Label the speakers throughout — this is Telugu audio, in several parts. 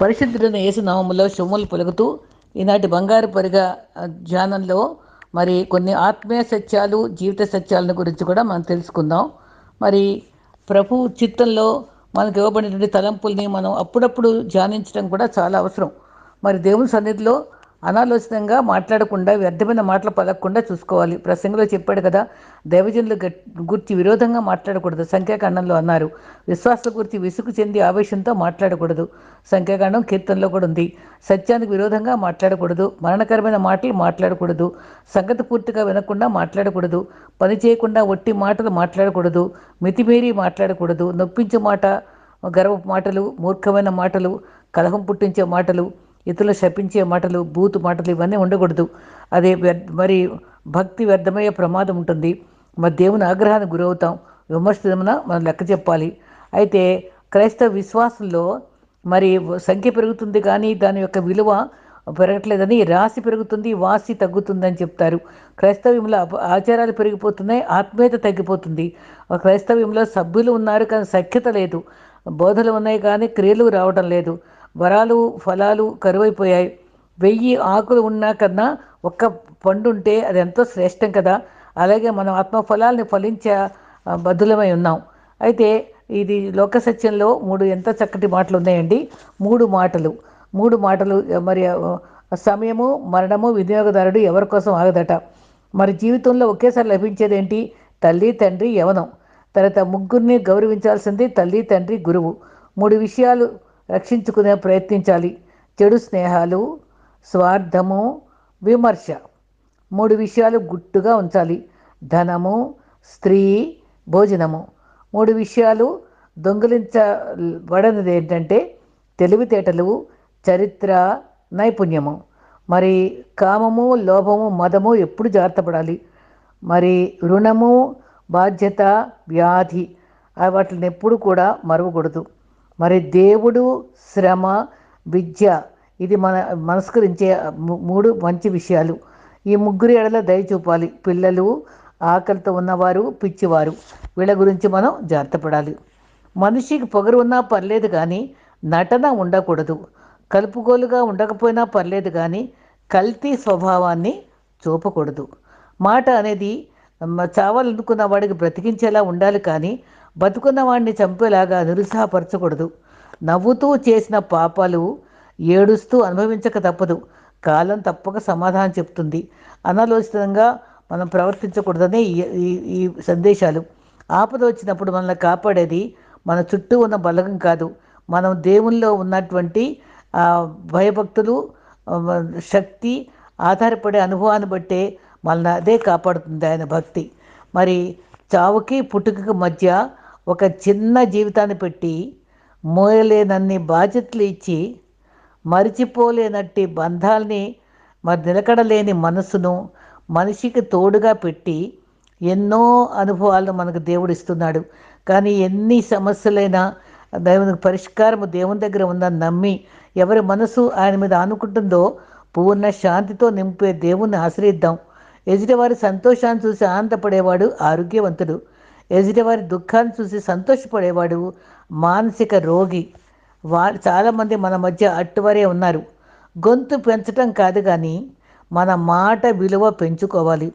Speaker 1: పరిశుద్ధుడైన యేసునామములో శుభములు పలుకుతూ ఈనాటి బంగారు పరిగ ధ్యానంలో మరి కొన్ని ఆత్మీయ సత్యాలు జీవిత సత్యాలను గురించి కూడా మనం తెలుసుకుందాం. మరి ప్రభు చిత్తంలో మనకు ఇవ్వబడినటువంటి తలంపుల్ని మనం అప్పుడప్పుడు ధ్యానించడం కూడా చాలా అవసరం. మరి దేవుని సన్నిధిలో అనాలోచితంగా మాట్లాడకుండా వ్యర్థమైన మాటలు పలకకుండా చూసుకోవాలి. ప్రసంగంలో చెప్పాడు కదా దైవజనులు గట్- గురించి విరోధంగా మాట్లాడకూడదు. సంఖ్యాకాండంలో అన్నారు. విశ్వాస గురించి విసుగు చెంది ఆవేశంతో మాట్లాడకూడదు. సంఖ్యాకాండం కీర్తనలో కూడా ఉంది. సత్యానికి విరోధంగా మాట్లాడకూడదు. మరణకరమైన మాటలు మాట్లాడకూడదు. సంగతి పూర్తిగా వినకుండా మాట్లాడకూడదు. పని చేయకుండా ఒట్టి మాటలు మాట్లాడకూడదు. మితిమీరి మాట్లాడకూడదు. నొప్పించే మాట గర్వ మాటలు మూర్ఖమైన మాటలు కలహం పుట్టించే మాటలు ఇతరులు శపించే మాటలు బూతు మాటలు ఇవన్నీ ఉండకూడదు. అదే మరి భక్తి వ్యర్థమయ్యే ప్రమాదం ఉంటుంది. మరి దేవుని ఆగ్రహానికి గురవుతాం. విమర్శన మనం లెక్క చెప్పాలి. అయితే క్రైస్తవ విశ్వాసంలో మరి సంఖ్య పెరుగుతుంది కానీ దాని యొక్క విలువ పెరగట్లేదని రాశి పెరుగుతుంది వాసి తగ్గుతుందని చెప్తారు. క్రైస్తవ్యంలో ఆచారాలు పెరిగిపోతున్నాయి ఆత్మీయత తగ్గిపోతుంది. క్రైస్తవ్యంలో సభ్యులు ఉన్నారు కానీ సఖ్యత లేదు. బోధలు ఉన్నాయి కానీ క్రియలు రావడం లేదు. వరాలు ఫలాలు కరువైపోయాయి. వెయ్యి ఆకులు ఉన్నా కన్నా ఒక్క పండు ఉంటే అది ఎంతో శ్రేష్టం కదా. అలాగే మనం ఆత్మ ఫలాల్ని ఫలించే బదులమై ఉన్నాం. అయితే ఇది లోక సత్యంలో మూడు ఎంత చక్కటి మాటలు ఉన్నాయండి. మూడు మాటలు. మూడు మాటలు మరి సమయము మరణము వినియోగదారుడు ఎవరి కోసం ఆగదట? మరి జీవితంలో ఒకేసారి లభించేదేంటి? తల్లి తండ్రి యవనం. తర్వాత ముగ్గురిని గౌరవించాల్సింది తల్లి తండ్రి గురువు. మూడు విషయాలు రక్షించుకునే ప్రయత్నించాలి. చెడు స్నేహాలు స్వార్థము విమర్శ మూడు విషయాలు గుట్టుగా ఉంచాలి. ధనము స్త్రీ భోజనము మూడు విషయాలు దొంగిలించబడనిది ఏంటంటే తెలివితేటలు చరిత్ర నైపుణ్యము. మరి కామము లోభము మదము ఎప్పుడు జాగ్రత్త పడాలి మరి రుణము బాధ్యత వ్యాధి వాటిని ఎప్పుడు కూడా మరవకూడదు. మరి దేవుడు శ్రమ విద్య ఇది మన మనస్కరించే మూడు మంచి విషయాలు. ఈ ముగ్గురు ఎడల దయ చూపాలి. పిల్లలు ఆకలితో ఉన్నవారు పిచ్చివారు. వీళ్ళ గురించి మనం జాగ్రత్త పడాలి మనిషికి పొగరు ఉన్నా పర్లేదు కానీ నటన ఉండకూడదు. కలుపుగోలుగా ఉండకపోయినా పర్లేదు కానీ కల్తీ స్వభావాన్ని చూపకూడదు. మాట అనేది చావాలనుకున్న వాడికి బ్రతికించేలా ఉండాలి కానీ బతుకున్న వాడిని చంపేలాగా నిరుత్సాహపరచకూడదు. నవ్వుతూ చేసిన పాపాలు ఏడుస్తూ అనుభవించక తప్పదు. కాలం తప్పక సమాధానం చెప్తుంది. అనాలోచితంగా మనం ప్రవర్తించకూడదని ఈ- ఈ సందేశాలు. ఆపద వచ్చినప్పుడు మనల్ని కాపాడేది మన చుట్టూ ఉన్న బలగం కాదు. మనం దేవుల్లో ఉన్నటువంటి భయభక్తులు శక్తి ఆధారపడే అనుభవాన్ని బట్టే మనల్ని అదే కాపాడుతుంది ఆయన భక్తి. మరి చావుకి పుట్టుకకి మధ్య ఒక చిన్న జీవితాన్ని పెట్టి మోయలేనన్ని బాధ్యతలు ఇచ్చి మరిచిపోలేనట్టి బంధాల్ని మరి నిలకడలేని మనసును మనిషికి తోడుగా పెట్టి ఎన్నో అనుభవాలను మనకు దేవుడు ఇస్తున్నాడు. కానీ ఎన్ని సమస్యలైనా దేవునికి పరిష్కారము దేవుని దగ్గర ఉందని నమ్మి ఎవరి మనసు ఆయన మీద ఆనుకుంటుందో పూర్ణ శాంతితో నింపే దేవుణ్ణి ఆశ్రయిద్దాం. ఎదుటివారి సంతోషాన్ని చూసి ఆనందపడేవాడు ఆరోగ్యవంతుడు. ఎదుటివారి దుఃఖాన్ని చూసి సంతోషపడేవాడు మానసిక రోగి. వా చాలామంది మన మధ్య అట్టువారే ఉన్నారు. గొంతు పెంచటం కాదు కానీ మన మాట విలువ పెంచుకోవాలి.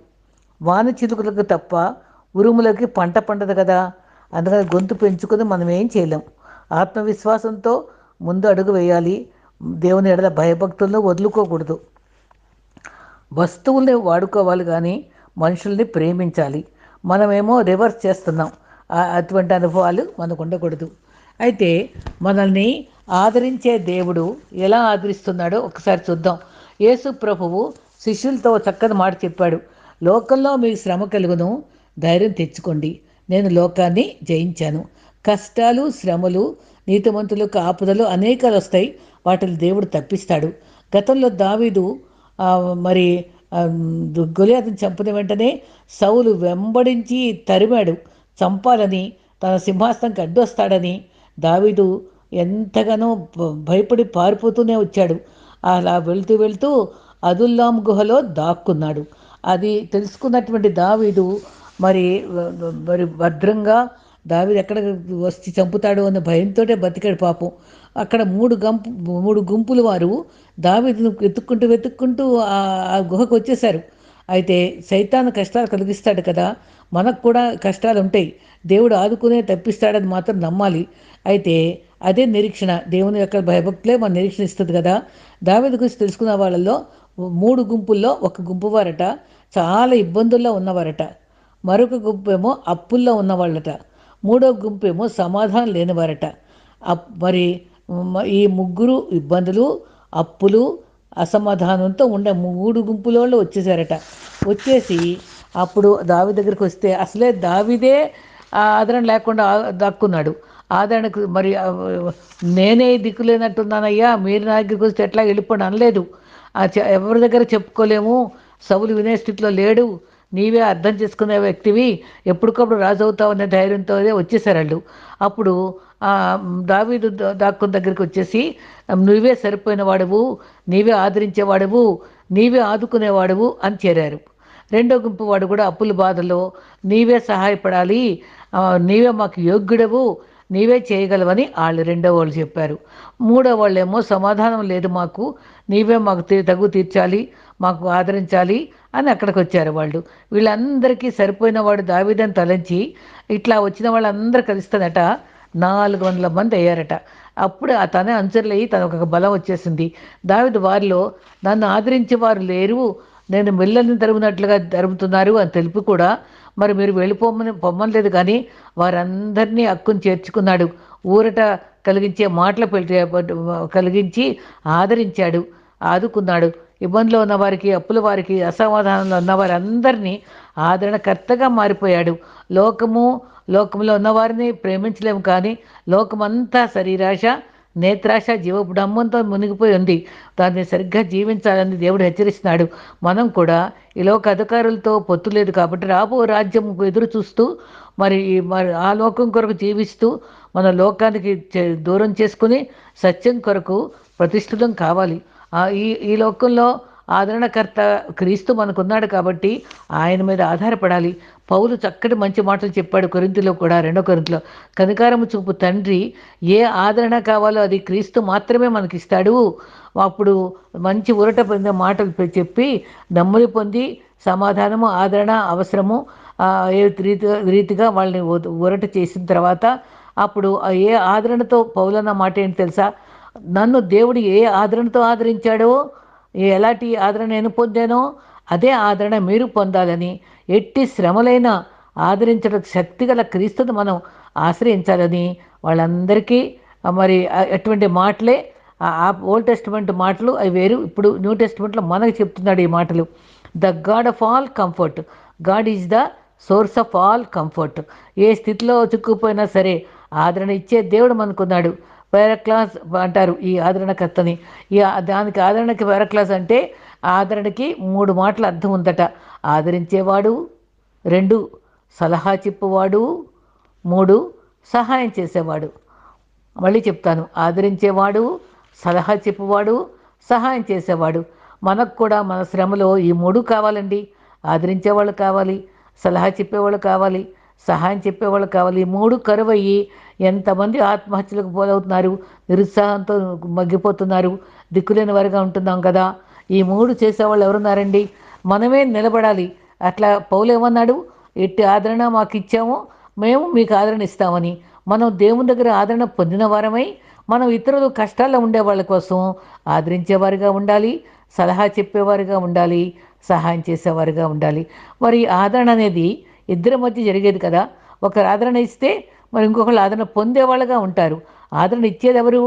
Speaker 1: వాన చిలుకలకు తప్ప ఉరుములకి పంట పండదు కదా. అందుకని గొంతు పెంచుకొని మనం ఏం చేయలేం. ఆత్మవిశ్వాసంతో ముందు అడుగు వేయాలి. దేవుని ఎడల భయభక్తులను వదులుకోకూడదు. వస్తువుల్ని వాడుకోవాలి కానీ మనుషుల్ని ప్రేమించాలి. మనమేమో రివర్స్ చేస్తున్నాం. అటువంటి అనుభవాలు మనకు ఉండకూడదు. అయితే మనల్ని ఆదరించే దేవుడు ఎలా ఆదరిస్తున్నాడో ఒకసారి చూద్దాం. యేసు ప్రభువు శిష్యులతో చక్కని మాట చెప్పాడు. లోకంలో మీకు శ్రమ కలుగును ధైర్యం తెచ్చుకోండి. నేను లోకాన్ని జయించాను. కష్టాలు శ్రమలు నీతిమంతులకు ఆపదలు అనేకాలు వస్తాయి. వాటిని దేవుడు తప్పిస్తాడు. గతంలో దావీదు మరి గొలి అతను చంపిన వెంటనే సౌలు వెంబడించి తరిమాడు. చంపాలని తన సింహాసనంకి అడ్డొస్తాడని దావీదు ఎంతగానో భ- భయపడి పారిపోతూనే వచ్చాడు. అలా వెళుతూ వెళ్తూ అదుల్లాం గుహలో దాక్కున్నాడు. అది తెలుసుకున్నటువంటి దావీదు మరి మరి భద్రంగా దావీదు ఎక్కడ వచ్చి చంపుతాడు అన్న భయంతోటే బతికాడు పాపం. అక్కడ మూడు గంపు మూడు గుంపులు వారు దావీదును వెతుక్కుంటూ వెతుక్కుంటూ ఆ గుహకు వచ్చేసారు అయితే సైతాన్ కష్టాలు కలిగిస్తాడు కదా మనకు కూడా కష్టాలు ఉంటాయి. దేవుడు ఆదుకునే తప్పిస్తాడని మాత్రం నమ్మాలి. అయితే అదే నిరీక్షణ దేవుని యొక్క భయభక్తులే మన నిరీక్షణ ఇస్తుంది కదా. దావీదు గురించి తెలుసుకున్న వాళ్ళలో మూడు గుంపుల్లో ఒక గుంపు వారట చాలా ఇబ్బందుల్లో ఉన్నవారట. మరొక గుంపు ఏమో అప్పుల్లో ఉన్నవాళ్ళట. మూడో గుంపు ఏమో సమాధానం లేనివారట. అప్ మరి ఈ ముగ్గురు ఇబ్బందులు అప్పులు అసమాధానంతో ఉండే మూడు గుంపుల వాళ్ళు వచ్చేసారట. వచ్చేసి అప్పుడు దావి దగ్గరికి వస్తే అసలే దావిదే ఆదరణ లేకుండా దక్కున్నాడు దాక్కున్నాడు. ఆదరణకు మరి నేనే దిక్కులేనట్టున్నానయ్యా మీరు నా దగ్గరికి వస్తే ఎట్లా వెళ్ళిపోండి అనలేదు. ఎవరి దగ్గర చెప్పుకోలేము సవులు వినే స్థితిలో లేడు. నీవే అర్థం చేసుకునే వ్యక్తివి ఎప్పటికప్పుడు రాజు అవుతావనే అనే ధైర్యంతో వచ్చేసారు వాళ్ళు. అప్పుడు దావీదు దాక్కుని దగ్గరికి వచ్చేసి నువ్వే సరిపోయిన వాడవు నీవే ఆదరించేవాడవు నీవే ఆదుకునేవాడవు అని చేరారు. రెండో గుంపు వాడు కూడా అప్పుల బాధలో నీవే సహాయపడాలి నీవే మాకు యోగ్యుడవు నీవే చేయగలవని వాళ్ళు రెండో వాళ్ళు చెప్పారు. మూడో వాళ్ళేమో సమాధానం లేదు మాకు నీవే మాకు తగు తీర్చాలి మాకు ఆదరించాలి అని అక్కడికి వచ్చారు వాళ్ళు. వీళ్ళందరికీ సరిపోయిన వాడు దావీదని తలంచి ఇట్లా వచ్చిన వాళ్ళందరూ కలుస్తానట నాలుగు వందల మంది అయ్యారట. అప్పుడు ఆ తనే అంచర్లయ్యి తనకు ఒక బలం వచ్చేసింది. దావిది వారిలో నన్ను ఆదరించే వారు లేరు నేను మిల్లల్ని తరుగునట్లుగా తరుముతున్నారు అని తెలిపి కూడా. మరి మీరు వెళ్ళిపోమని పొమ్మలేదు కానీ వారందరినీ అక్కును చేర్చుకున్నాడు. ఊరట కలిగించే మాటలు కలిగించి ఆదరించాడు ఆదుకున్నాడు. ఇబ్బందిలో ఉన్న వారికి అప్పుల వారికి అసమాధానంలో ఉన్న వారందరినీ ఆదరణకర్తగా మారిపోయాడు. లోకము లోకంలో ఉన్నవారిని ప్రేమించలేము కానీ లోకమంతా శరీరాశ నేత్రాశ జీవపు డమ్మంతో మునిగిపోయి ఉంది. దాన్ని సరిగ్గా జీవించాలని దేవుడు హెచ్చరిస్తున్నాడు. మనం కూడా ఈ లోక అధికారులతో పొత్తు లేదు కాబట్టి రాబో రాజ్యం ఎదురు చూస్తూ మరి ఈ మరి ఆ లోకం కొరకు జీవిస్తూ మన లోకానికి చే- దూరం చేసుకుని సత్యం కొరకు ప్రతిష్ఠితం కావాలి. ఈ ఈ లోకంలో ఆదరణకర్త క్రీస్తు మనకున్నాడు కాబట్టి ఆయన మీద ఆధారపడాలి. పౌలు చక్కటి మంచి మాటలు చెప్పాడు కొరింతిలో కూడా రెండో కొరింతిలో. కనికారము చూపు తండ్రి ఏ ఆదరణ కావాలో అది క్రీస్తు మాత్రమే మనకి ఇస్తాడు అప్పుడు మంచి ఉరట పొందిన మాటలు చెప్పి దమ్ములు పొంది సమాధానము ఆదరణ అవసరము ఏ రీతిగా రీతిగా వాళ్ళని ఉరట చేసిన తర్వాత అప్పుడు ఏ ఆదరణతో పౌలన్న మాట ఏంటి తెలుసా? నన్ను దేవుడు ఏ ఆదరణతో ఆదరించాడో ఎలాంటి ఆదరణ నేను పొందానో అదే ఆదరణ మీరు పొందాలని ఎట్టి శ్రమలైనా ఆదరించడం శక్తిగల క్రీస్తుని మనం ఆశ్రయించాలని వాళ్ళందరికీ మరి ఎటువంటి మాటలే ఆ ఓల్డ్ టెస్ట్మెంట్ మాటలు అవి వేరు. ఇప్పుడు న్యూ టెస్ట్మెంట్లో మనకు చెప్తున్నాడు ఈ మాటలు. The god of all comfort god is the source of all comfort ఏ స్థితిలో చిక్కుపోయినా సరే ఆదరణ ఇచ్చే దేవుడు మనకున్నాడు. క్లాస్ అంటారు ఈ ఆదరణకర్తని. ఈ దానికి ఆదరణకి క్లాస్ అంటే ఆదరణకి మూడు మాటల అర్థం ఉందట. ఆదరించేవాడు రెండు సలహా చెప్పువాడు మూడు సహాయం చేసేవాడు. మళ్ళీ చెప్తాను. ఆదరించేవాడు సలహా చెప్పువాడు సహాయం చేసేవాడు. మనకు కూడా మన శ్రమలో ఈ మూడు కావాలండి. ఆదరించేవాళ్ళు కావాలి సలహా చెప్పేవాళ్ళు కావాలి సహాయం చెప్పేవాళ్ళు కావాలి. ఈ మూడు కరువయ్యి ఎంతమంది ఆత్మహత్యలకు పోలవుతున్నారు నిరుత్సాహంతో మగ్గిపోతున్నారు. దిక్కులేని వారిగా ఉంటున్నాం కదా. ఈ మూడు చేసేవాళ్ళు ఎవరున్నారండి? మనమే నిలబడాలి. అట్లా పౌలేమన్నాడు ఎట్టి ఆదరణ మాకు ఇచ్చామో మేము మీకు ఆదరణ ఇస్తామని. మనం దేవుని దగ్గర ఆదరణ పొందిన వారమై మనం ఇతరులు కష్టాల్లో ఉండే వాళ్ళ కోసం ఆదరించేవారిగా ఉండాలి. సలహా చెప్పేవారిగా ఉండాలి. సహాయం చేసేవారిగా ఉండాలి. మరి ఈ ఆదరణ అనేది ఇద్దరి మధ్య జరిగేది కదా. ఒకరు ఆదరణ ఇస్తే మరి ఇంకొకళ్ళు ఆదరణ పొందేవాళ్ళుగా ఉంటారు. ఆదరణ ఇచ్చేది ఎవరు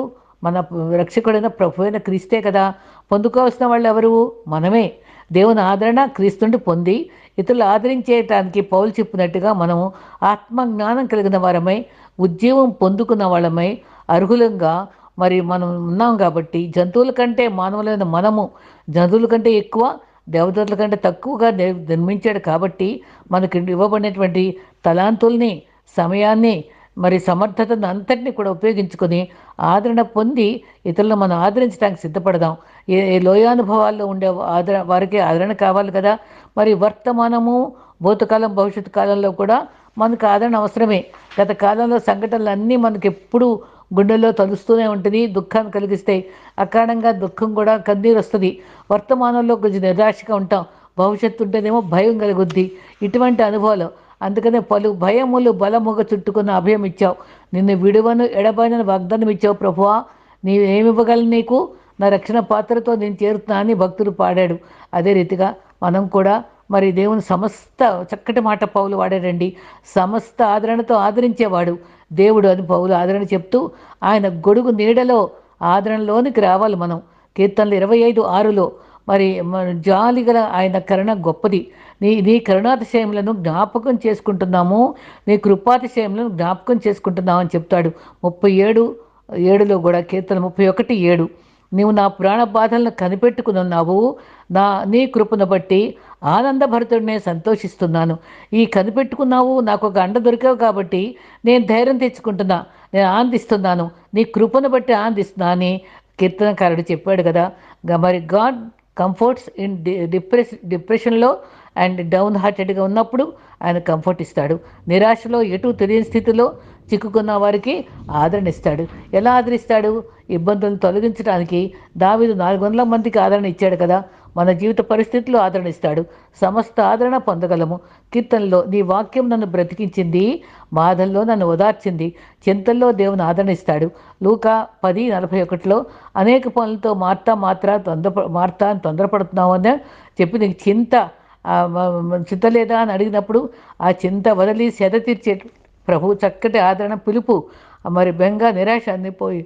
Speaker 1: మన రక్షకుడైన ప్రభు అయిన క్రీస్తే కదా. పొందుకోవాల్సిన వాళ్ళు ఎవరు మనమే. దేవుని ఆదరణ క్రీస్తుండి పొంది ఇతరులు ఆదరించేయటానికి పౌలు చెప్పినట్టుగా మనము ఆత్మజ్ఞానం కలిగిన వారమై ఉద్యోగం పొందుకున్న వాళ్ళమై అర్హులంగా మరి మనం ఉన్నాం కాబట్టి జంతువుల కంటే మానవులైన మనము జంతువుల కంటే ఎక్కువ దేవతల కంటే తక్కువగా నిర్మించాడు కాబట్టి మనకి ఇవ్వబడినటువంటి తలాంతుల్ని సమయాన్ని మరి సమర్థతను అంతటిని కూడా ఉపయోగించుకొని ఆదరణ పొంది ఇతరులను మనం ఆదరించడానికి సిద్ధపడదాం. ఏ లోయానుభవాల్లో ఉండే ఆదర వారికి ఆదరణ కావాలి కదా. మరి వర్తమానము భూతకాలం భవిష్యత్తు కాలంలో కూడా మనకు ఆదరణ అవసరమే. గత కాలంలో సంఘటనలు అన్నీ మనకి ఎప్పుడూ గుండెల్లో తలుస్తూనే ఉంటుంది దుఃఖాన్ని కలిగిస్తాయి. అకారణంగా దుఃఖం కూడా కన్నీరు వస్తుంది. వర్తమానంలో కొంచెం నిరాశగా ఉంటాం. భవిష్యత్తు ఉంటేనేమో భయం కలుగుద్ది. ఇటువంటి అనుభవాలు అందుకనే పలు భయములు బలముగా చుట్టుకున్న అభయం ఇచ్చావు. నిన్ను విడువను ఎడబడిన వాగ్దానం ఇచ్చావు ప్రభువా. నీవేమి ఇవ్వగలను నీకు? నా రక్షణ పాత్రతో నేను చేరుతున్నా అని భక్తుడు పాడాడు. అదే రీతిగా మనం కూడా మరి దేవుని సమస్త చక్కటి మాట పౌలు వాడాడండి. సమస్త ఆదరణతో ఆదరించేవాడు దేవుడు అని పౌలు ఆదరణ చెప్తూ ఆయన గొడుగు నీడలో ఆదరణలోనికి రావాలి మనం. కీర్తనలు ఇరవై ఐదు ఆరులో మరి జాలిగల జాలి గల ఆయన కరుణ గొప్పది. నీ నీ కరుణాతిశయములను జ్ఞాపకం చేసుకుంటున్నాము. నీ కృపాతిశయములను జ్ఞాపకం చేసుకుంటున్నాము అని చెప్తాడు. ముప్పై ఏడు ఏడులో కూడా కీర్తన ముప్పై ఒకటి ఏడు. నీవు నా ప్రాణ బాధలను కనిపెట్టుకుని ఉన్నావు. నా నీ కృపను బట్టి ఆనందభరితుడినే సంతోషిస్తున్నాను. ఈ కనిపెట్టుకున్నావు నాకు ఒక అండ దొరికావు కాబట్టి నేను ధైర్యం తెచ్చుకుంటున్నా. నేను ఆనందిస్తున్నాను. నీ కృపను బట్టి ఆనందిస్తున్నా అని కీర్తనకారుడు చెప్పాడు కదా. మరి గాడ్ కంఫర్ట్స్ ఇన్ డిప్రెస్ డిప్రెషన్లో అండ్ డౌన్ హార్టెడ్గా ఉన్నప్పుడు ఆయన కంఫర్ట్ ఇస్తాడు. నిరాశలో ఎటు తెలియని స్థితిలో చిక్కుకున్న వారికి ఆదరణ ఇస్తాడు ఎలా ఆదరిస్తాడు? ఇబ్బందులను తొలగించడానికి దావీదు నాలుగు వందల మందికి ఆదరణ ఇచ్చాడు కదా. మన జీవిత పరిస్థితుల్లో ఆదరణ ఇస్తాడు సమస్త ఆదరణ పొందగలము. కీర్తనలో నీ వాక్యం నన్ను బ్రతికించింది బాధల్లో నన్ను ఓదార్చింది చింతల్లో దేవుని ఆదరణ ఇస్తాడు లూకా పది నలభై ఒకటిలో అనేక పనులతో మార్తా మాత్ర తొందర మార్తా అని తొందరపడుతున్నామని చెప్పి నీకు చింత చింత లేదా అని అడిగినప్పుడు ఆ చింత వదిలి సెద తీర్చే ప్రభు చక్కటి ఆదరణ పిలుపు మరి బెంగ నిరాశ అందిపోయి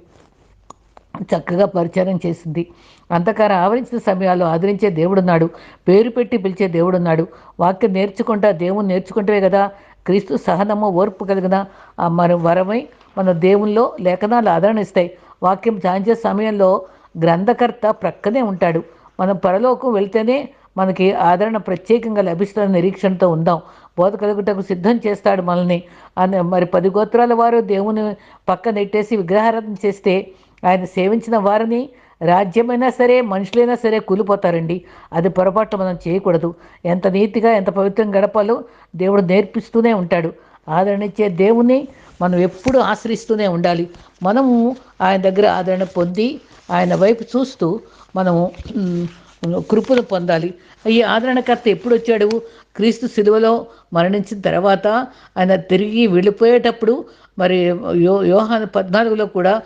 Speaker 1: చక్కగా పరిచయం చేసింది. అంతకారం ఆవరించిన సమయాల్లో ఆదరించే దేవుడున్నాడు పేరు పెట్టి పిలిచే దేవుడున్నాడు. వాక్యం నేర్చుకుంటా దేవుని నేర్చుకుంటే కదా క్రీస్తు సహనము ఓర్పు కలిగిన ఆ మన వరమై మన దేవుల్లో లేఖనాలు ఆదరణ ఇస్తాయి. వాక్యం ధ్యానించే సమయంలో గ్రంథకర్త ప్రక్కనే ఉంటాడు. మనం పరలోకం వెళ్తేనే మనకి ఆదరణ ప్రత్యేకంగా లభిస్తున్న నిరీక్షణతో ఉందాం. బోధ కలుగుటకు సిద్ధం చేస్తాడు మనల్ని. అని మరి పది గోత్రాల వారు దేవుని పక్క నెట్టేసి విగ్రహారాధన చేస్తే ఆయన సేవించిన వారిని రాజ్యమైనా సరే మనుషులైనా సరే కూలిపోతారండి. అది పొరపాటు మనం చేయకూడదు. ఎంత నీతిగా ఎంత పవిత్రంగా గడపాలో దేవుడు నేర్పిస్తూనే ఉంటాడు. ఆదరణ ఇచ్చే దేవుణ్ణి మనం ఎప్పుడూ ఆశ్రయిస్తూనే ఉండాలి. మనము ఆయన దగ్గర ఆదరణ పొంది ఆయన వైపు చూస్తూ మనము కృపను పొందాలి. ఈ ఆదరణకర్త ఎప్పుడు వచ్చాడు? క్రీస్తు శిలువలో మరణించిన తర్వాత ఆయన తిరిగి వెళ్ళిపోయేటప్పుడు మరి యో యోహాను పద్నాలుగులో కూడా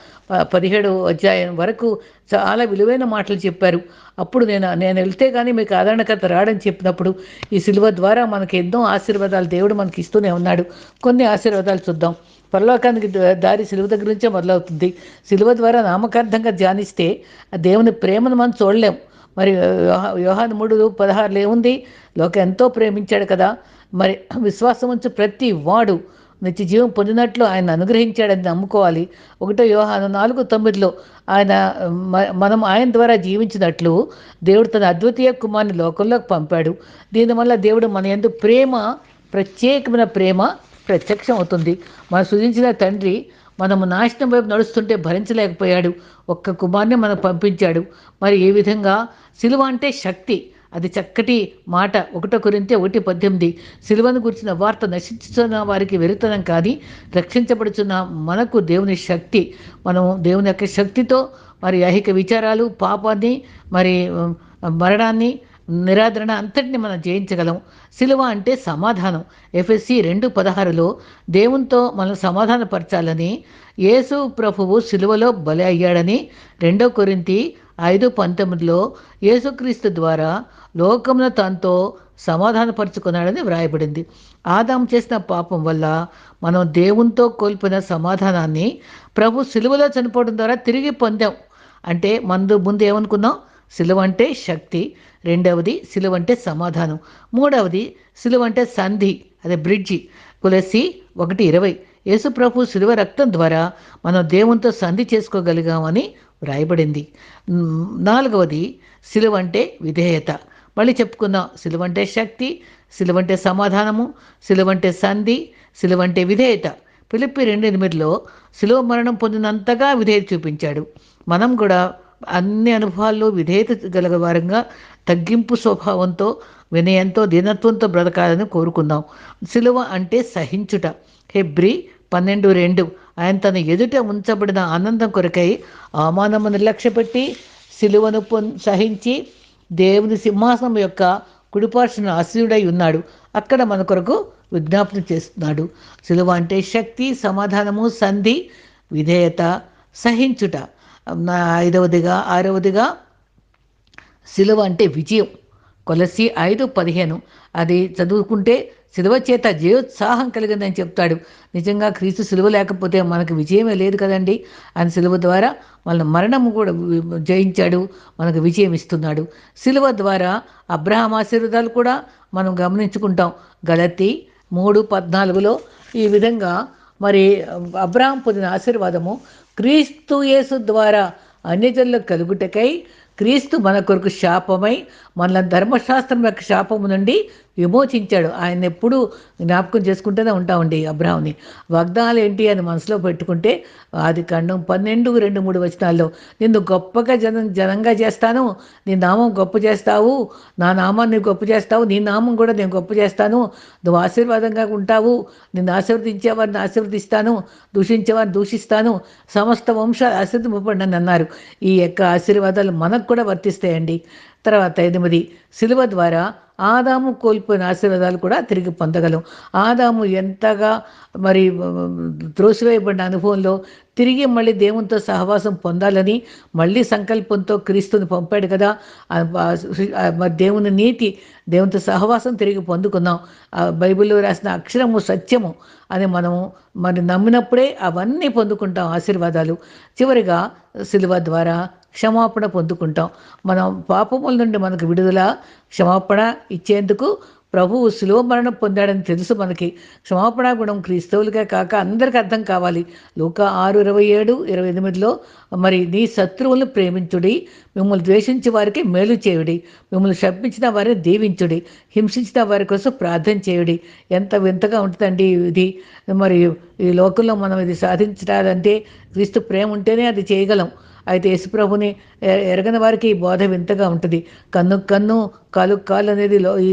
Speaker 1: పదిహేడు అధ్యాయం వరకు చాలా విలువైన మాటలు చెప్పారు. అప్పుడు నేను నేను వెళ్తే కానీ మీకు ఆదరణకర్త రాడని చెప్పినప్పుడు ఈ శిలువ ద్వారా మనకి ఎన్నో ఆశీర్వాదాలు దేవుడు మనకి ఇస్తూనే ఉన్నాడు. కొన్ని ఆశీర్వాదాలు చూద్దాం. పరలోకానికి దారి సిలువ దగ్గర నుంచే మొదలవుతుంది. సిలువ ద్వారా నామకార్థంగా ధ్యానిస్తే ఆ దేవుని ప్రేమను మనం చూడలేం. మరి యోహా- యోహాను మూడు పదహారులో ఏముంది? లోక ఎంతో ప్రేమించాడు కదా. మరి విశ్వాసం ఉంచి ప్రతి వాడు నిత్య జీవం పొందినట్లు ఆయన అనుగ్రహించాడని నమ్ముకోవాలి. ఒకటో యోహాను నాలుగు తొమ్మిదిలో ఆయన మనం ఆయన ద్వారా జీవించినట్లు దేవుడు తన అద్వితీయ కుమార్ని లోకంలోకి పంపాడు. దీనివల్ల దేవుడు మన ఎందు ప్రేమ ప్రత్యేకమైన ప్రేమ ప్రత్యక్షం అవుతుంది మన సృజించిన తండ్రి మనము నాశనం వైపు నడుస్తుంటే భరించలేకపోయాడు. ఒక్క కుమార్ని మనకు పంపించాడు. మరి ఏ విధంగా? సిలువ అంటే శక్తి. అది చక్కటి మాట. ఒకటో కొరింతే ఒకటి పద్దెనిమిది. సిలువను గురించిన వార్త నశించుతున్న వారికి వెలుతనం కానీ రక్షించబడుచున్న మనకు దేవుని శక్తి. మనము దేవుని యొక్క శక్తితో మరి ఐహిక విచారాలు పాపాన్ని మరి మరణాన్ని నిరాదరణ అంతటిని మనం జయించగలం. సిలువ అంటే సమాధానం. ఎఫ్ఎస్సి రెండు పదహారులో దేవునితో మనం సమాధానపరచాలని యేసు ప్రభువు సిలువలో బలి అయ్యాడని రెండో కొరింతి ఐదు పంతొమ్మిదిలో యేసుక్రీస్తు ద్వారా లోకమున తనతో సమాధానపరుచుకున్నాడని వ్రాయబడింది. ఆదాం చేసిన పాపం వల్ల మనం దేవునితో కోల్పోయిన సమాధానాన్ని ప్రభు సిలువలో చనిపోవడం ద్వారా తిరిగి పొందాం. అంటే మందు ముందు ఏమనుకున్నాం? సిలువ అంటే శక్తి రెండవది సిలువ అంటే సమాధానం మూడవది సిలువ అంటే సంధి అదే బ్రిడ్జి. కులసి ఒకటి ఇరవై. యేసుప్రభు సిలువ రక్తం ద్వారా మనం దేవునితో సంధి చేసుకోగలిగామని వ్రాయబడింది. నాలుగవది సిలువ అంటే విధేయత. మళ్ళీ చెప్పుకుందాం. సిలువ అంటే శక్తి సిలువ అంటే సమాధానము సిలువ అంటే సంధి సిలువ అంటే విధేయత. పిలిపి రెండు ఎనిమిదిలో సిలువ మరణం పొందినంతగా విధేయత చూపించాడు. మనం కూడా అన్ని అనుభవాల్లో విధేయత గలవారంగా తగ్గింపు స్వభావంతో వినయంతో దీనత్వంతో బ్రతకాలని కోరుకుందాం. సిలువ అంటే సహించుట. హెబ్రి పన్నెండు రెండు. ఆయన తన ఎదుట ఉంచబడిన ఆనందం కొరకై అవమానము నిర్లక్ష్యపెట్టి సిలువను సహించి దేవుని సింహాసనం యొక్క కుడిపార్శ్వన ఆశీయుడై ఉన్నాడు. అక్కడ మన కొరకు విజ్ఞాపన చేస్తున్నాడు. సిలువ అంటే శక్తి సమాధానము సంధి విధేయత సహించుట. ఐదవదిగా ఆరవదిగా సిలువ అంటే విజయం. కొలసి ఐదు పదిహేను. అది చదువుకుంటే సిలువ చేత జయోత్సాహం కలిగిందని చెప్తాడు. నిజంగా క్రీస్తు సిలువ లేకపోతే మనకు విజయమే లేదు కదండి. ఆయన సిలువ ద్వారా మన మరణము కూడా జయించాడు. మనకు విజయం ఇస్తున్నాడు. సిలువ ద్వారా అబ్రహాం ఆశీర్వాదాలు కూడా మనం గమనించుకుంటాం. గలతి మూడు పద్నాలుగులో ఈ విధంగా మరి అబ్రహాం పొందిన ఆశీర్వాదము క్రీస్తు యేసు ద్వారా అన్యజనులకు కలుగుటకై క్రీస్తు మన కొరకు శాపమై మన ధర్మశాస్త్రం యొక్క శాపము నుండి విమోచించాడు. ఆయన ఎప్పుడూ జ్ఞాపకం చేసుకుంటూనే ఉంటామండి అబ్రాహ్ని వాగ్దానాలు ఏంటి అని మనసులో పెట్టుకుంటే ఆది కండం పన్నెండు రెండు మూడు వచనాల్లో నిన్ను గొప్పగా జనం జనంగా చేస్తాను. నీ నామం గొప్ప చేస్తావు. నా నామాన్ని గొప్ప చేస్తావు. నీ నామం కూడా నేను గొప్ప చేస్తాను. నువ్వు ఆశీర్వాదంగా ఉంటావు. నిన్ను ఆశీర్వదించేవారిని ఆశీర్వదిస్తాను. దూషించేవారిని దూషిస్తాను. సమస్త వంశాలు ఆశీర్వదింపబడినని అన్నారు. ఈ యొక్క ఆశీర్వాదాలు మనకు కూడా వర్తిస్తాయండి. తర్వాత ఎనిమిది సిలువ ద్వారా ఆదాము కోల్పోయిన ఆశీర్వాదాలు కూడా తిరిగి పొందగలం. ఆదాము ఎంతగా మరి త్రోసివేయబడిన అనుభవంలో తిరిగి మళ్ళీ దేవునితో సహవాసం పొందాలని మళ్ళీ సంకల్పంతో క్రీస్తుని పంపాడు కదా. మరి దేవుని నీతి దేవునితో సహవాసం తిరిగి పొందుకున్నాం బైబిల్లో రాసిన అక్షరము సత్యము అని మనము మరి నమ్మినప్పుడే అవన్నీ పొందుకుంటాం ఆశీర్వాదాలు. చివరిగా సిలువ ద్వారా క్షమాపణ పొందుకుంటాం. మనం పాపముల నుండి మనకు విడుదల క్షమాపణ ఇచ్చేందుకు ప్రభువు సులువ మరణం పొందాడని తెలుసు మనకి. క్షమాపణ గుణం క్రీస్తవులుగా కాక అందరికీ అర్థం కావాలి. లోక ఆరు ఇరవై ఏడు ఇరవై ఎనిమిదిలో మరి నీ శత్రువులను ప్రేమించుడి మిమ్మల్ని ద్వేషించే వారికి మేలు చేయుడి మిమ్మల్ని శపించిన వారిని దీవించుడి హింసించిన వారి కోసం ప్రార్థన చేయుడి. ఎంత వింతగా ఉంటుందండి ఇది. మరి ఈ లోకంలో మనం ఇది సాధించాలంటే క్రీస్తు ప్రేమ ఉంటేనే అది చేయగలం. అయితే యేసుప్రభుని ఎరగని వారికి ఈ బోధ వింతగా ఉంటుంది. కన్ను కన్ను కాలు కాలు అనేది ఈ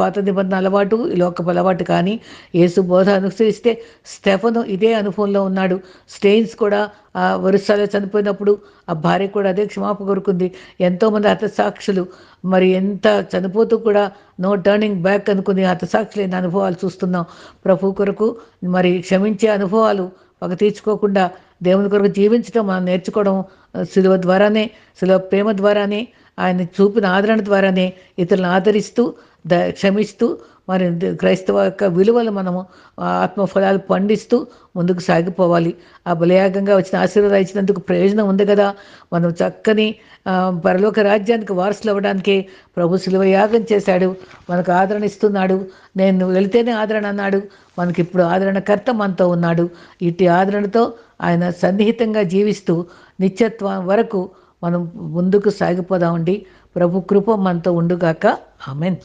Speaker 1: పాత నిబంధన అలవాటు ఈ లోకపు అలవాటు కానీ యేసు బోధ అనుసరిస్తే స్టెఫను ఇదే అనుభవంలో ఉన్నాడు. స్టెయిన్స్ కూడా ఆ వరుసలో చనిపోయినప్పుడు ఆ భార్య కూడా అదే క్షమాప కోరుకుంది. ఎంతోమంది హతసాక్షులు. మరి ఎంత చనిపోతూ కూడా నో టర్నింగ్ బ్యాక్ అనుకుని హతసాక్షులైన అనుభవాలు చూస్తున్నాం. ప్రభు కొరకు మరి క్షమించే అనుభవాలు పగ తీర్చుకోకుండా దేవుని కొరకు జీవించడం మనం నేర్చుకోవడం శిలువ ద్వారానే శిలువ ప్రేమ ద్వారానే ఆయన చూపిన ఆదరణ ద్వారానే ఇతరులను ఆదరిస్తూ ద క్షమిస్తూ మరి క్రైస్తవ యొక్క విలువలు మనము ఆత్మఫలాలు పండిస్తూ ముందుకు సాగిపోవాలి. ఆ బలయాగంగా వచ్చిన ఆశీర్వాదం ఇచ్చినందుకు ప్రయోజనం ఉంది కదా. మనం చక్కని పరలోక రాజ్యానికి వారసులు అవ్వడానికే ప్రభు శిలువ యాగం చేశాడు. మనకు ఆదరణ ఇస్తున్నాడు. నేను వెళితేనే ఆదరణ అన్నాడు. మనకి ఇప్పుడు ఆదరణకర్త మనతో ఉన్నాడు. ఇటు ఆదరణతో ఆయన సన్నిహితంగా జీవిస్తూ నిత్యత్వం వరకు మనం ముందుకు సాగిపోదామండి. ప్రభు కృప మనతో ఉండుగాక. ఆమెన్.